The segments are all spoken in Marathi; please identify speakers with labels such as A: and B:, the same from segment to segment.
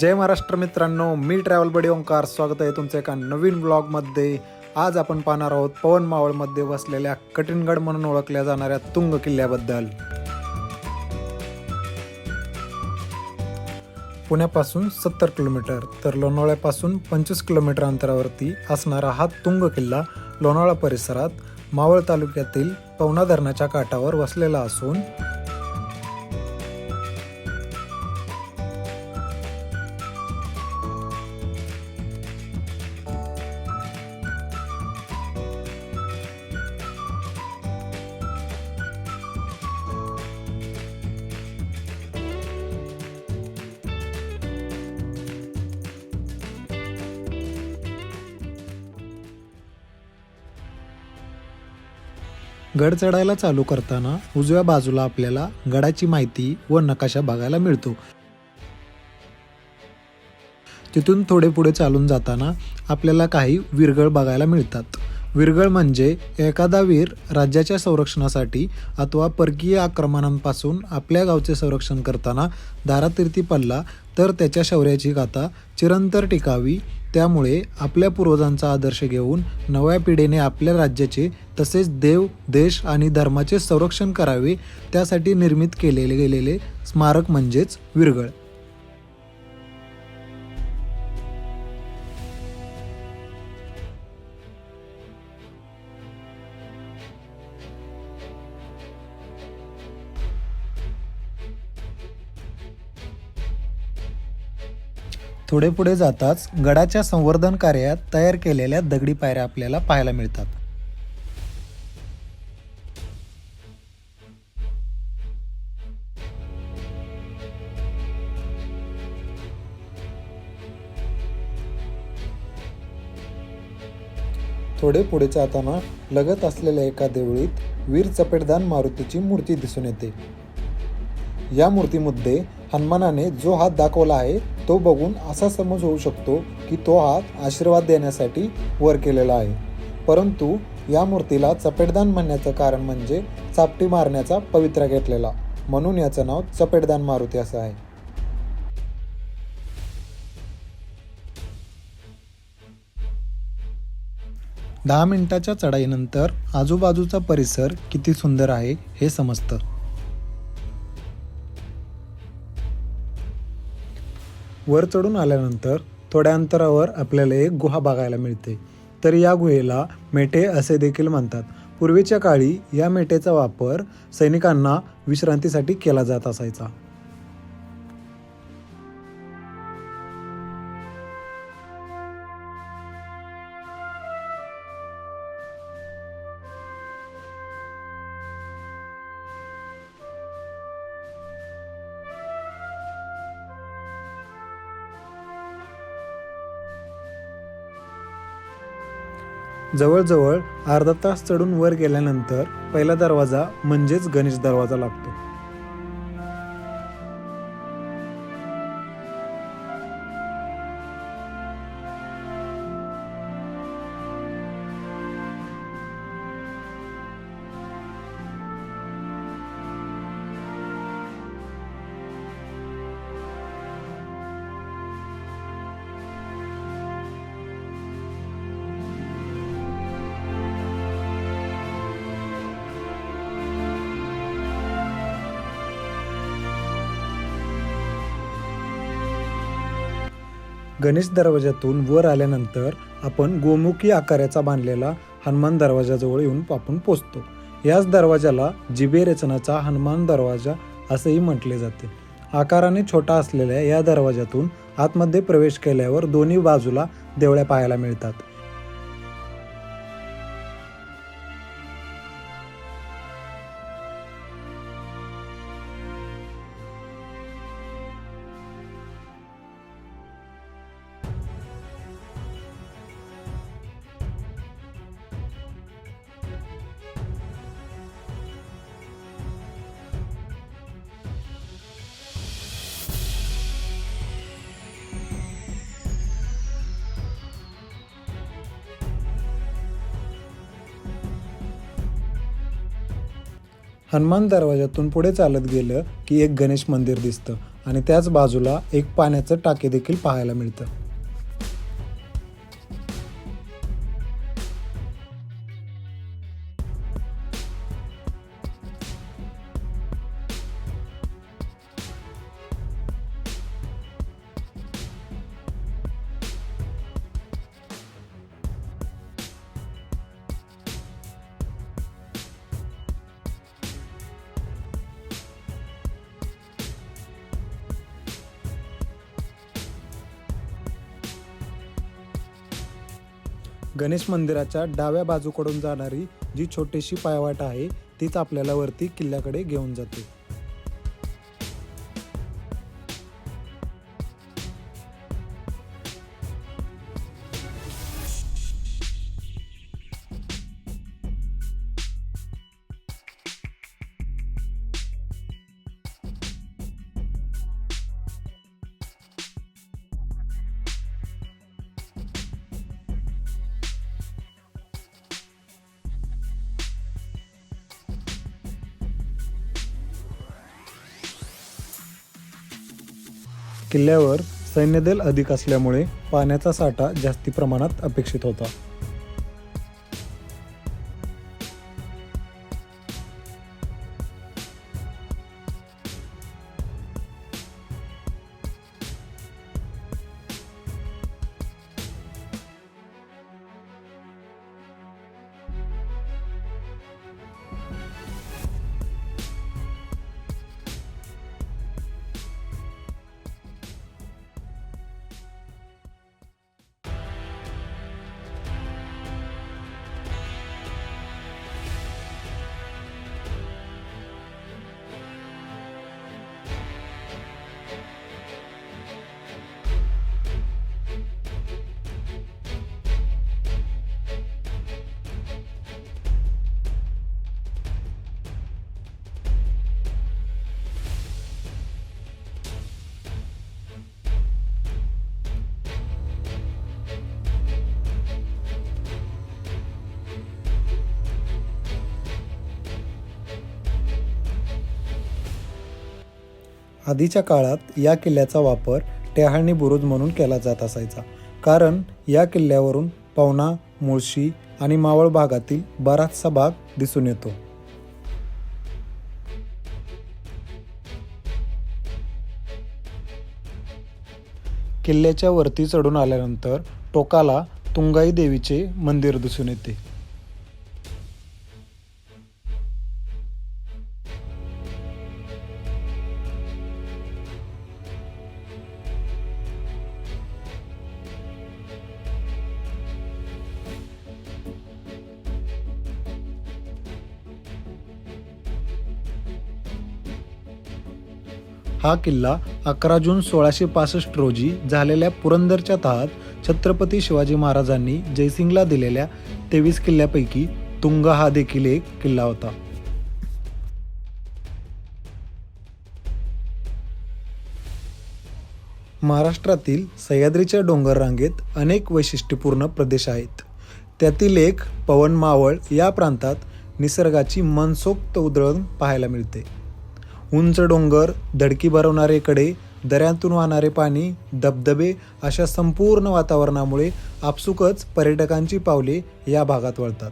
A: जय महाराष्ट्र मित्रांनो मी ट्रॅव्हल बडी ओंकार. स्वागत आहे तुमचं एका नवीन ब्लॉगमध्ये आज आपण पाहणार आहोत पवन मावळमध्ये वसलेल्या कठीणगड म्हणून ओळखल्या जाणाऱ्या तुंग किल्ल्याबद्दल. पुण्यापासून सत्तर किलोमीटर तर लोणावळ्यापासून पंचवीस किलोमीटर अंतरावरती असणारा हा तुंग किल्ला लोणावळा परिसरात मावळ तालुक्यातील पवना धरणाच्या काठावर वसलेला असून गड चढायला चालू करताना उजव्या बाजूला आपल्याला गडाची माहिती व नकाशा बघायला मिळतो. तिथून थोडे पुढे चालून जाताना आपल्याला काही विरगळ बघायला मिळतात. विरगळ म्हणजे एखादा वीर राज्याच्या संरक्षणासाठी अथवा परकीय आक्रमणांपासून आपल्या गावचे संरक्षण करताना दारातीर्थी पडला तर त्याच्या शौर्याची गाथा चिरंतर टिकावी त्यामुळे आपल्या पूर्वजांचा आदर्श घेऊन नव्या पिढीने आपल्या राज्याचे तसेच देव देश आणि धर्माचे संरक्षण करावे त्यासाठी निर्मित केलेले गेलेले स्मारक म्हणजेच विरगळ थोडे पुढे जाताच गडाच्या संवर्धन कार्यात तयार केलेल्या दगडी पायऱ्या आपल्याला पाहायला मिळतात. थोडे पुढे जाताना लगत असलेल्या एका देवळीत वीर चपेटदान मारुतीची मूर्ती दिसून येते. या मूर्तीमध्ये हनुमानाने जो हात दाखवला आहे तो बघून असा समज होऊ शकतो की तो हात आशीर्वाद देण्यासाठी वर केलेला आहे. परंतु या मूर्तीला चपेटदान म्हणण्याचं कारण म्हणजे चापटी मारण्याचा पवित्रा घेतलेला. म्हणून याचं नाव चपेटदान मारुती असं आहे. दहा मिनिटाच्या चढाईनंतर आजूबाजूचा परिसर किती सुंदर आहे हे समजतं. वर चढून आल्यानंतर थोड्या अंतरावर आपल्याला एक गुहा बघायला मिळते. तर या गुहेला मेटे असे देखील म्हणतात. पूर्वीच्या काळी या मेटेचा वापर सैनिकांना विश्रांतीसाठी केला जात असायचा. जवळजवळ अर्धा तास चढून वर गेल्यानंतर पहिला दरवाजा म्हणजेच गणेश दरवाजा लागतो. गणेश दरवाजातून वर आल्यानंतर आपण गोमुखी आकाराचा बांधलेला हनुमान दरवाजाजवळ येऊन आपण पोचतो. याच दरवाजाला जिबे रचनाचा हनुमान दरवाजा असेही म्हटले जाते. आकाराने छोटा असलेल्या या दरवाजातून आतमध्ये प्रवेश केल्यावर दोन्ही बाजूला देवळ्या पाहायला मिळतात. हनुमान दरवाजातून पुढे चालत गेलं की एक गणेश मंदिर दिसतं आणि त्याच बाजूला एक पाण्याचं टाके देखील पाहायला मिळतं. गणेश मंदिराच्या डाव्या बाजूकडून जाणारी जी छोटीशी पायवाट आहे तीच आपल्याला वरती किल्ल्याकडे घेऊन जाते. किल्ल्यावर सैन्यदल अधिक असल्यामुळे पाण्याचा साठा जास्ती प्रमाणात अपेक्षित होता. आधीच्या काळात या किल्ल्याचा वापर टेहाळणी बुरुज म्हणून केला जात असायचा. कारण या किल्ल्यावरून पवना मुळशी आणि मावळ भागातील बराचसा भाग दिसून येतो. किल्ल्याच्या वरती चढून आल्यानंतर टोकाला तुंगाई देवीचे मंदिर दिसून येते. हा किल्ला अकरा जून सोळाशे पासष्ट रोजी झालेल्या पुरंदरच्या तहात छत्रपती शिवाजी महाराजांनी जयसिंगला दिलेल्या तेवीस किल्ल्यापैकी तुंग हा देखील एक किल्ला होता. महाराष्ट्रातील सह्याद्रीच्या डोंगर रांगेत अनेक वैशिष्ट्यपूर्ण प्रदेश आहेत. त्यातील एक पवन मावळ या प्रांतात निसर्गाची मनसोक्त उधळण पाहायला मिळते. उंच डोंगर धडकी भरवणारे कडे दऱ्यांतून वाहणारे पाणी धबधबे अशा संपूर्ण वातावरणामुळे आपसुकच पर्यटकांची पावले या भागात वळतात.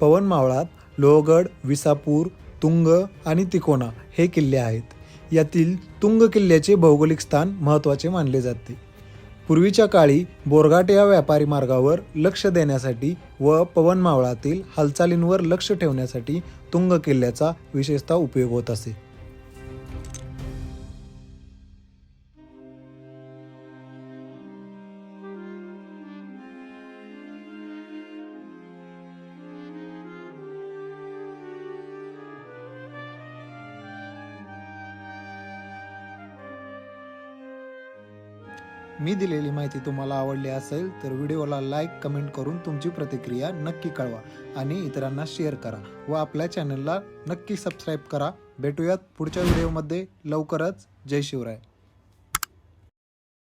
A: पवन मावळात लोहगड विसापूर तुंग आणि तिकोना हे किल्ले आहेत. यातील तुंग किल्ल्याचे भौगोलिक स्थान महत्त्वाचे मानले जाते. पूर्वीच्या काळी बोरघाट या व्यापारी मार्गावर लक्ष देण्यासाठी व पवन मावळातील हालचालींवर लक्ष ठेवण्यासाठी तुंग किल्ल्याचा विशेषतः उपयोग होत असे. मी दिलेली माहिती तुम्हाला आवडली असेल तर व्हिडिओला लाईक कमेंट करून तुमची प्रतिक्रिया नक्की कळवा आणि इतरांना शेअर करा व आपल्या चॅनलला नक्की सबस्क्राईब करा. भेटूयात पुढच्या व्हिडिओमध्ये. लवकरच. जय शिवराय.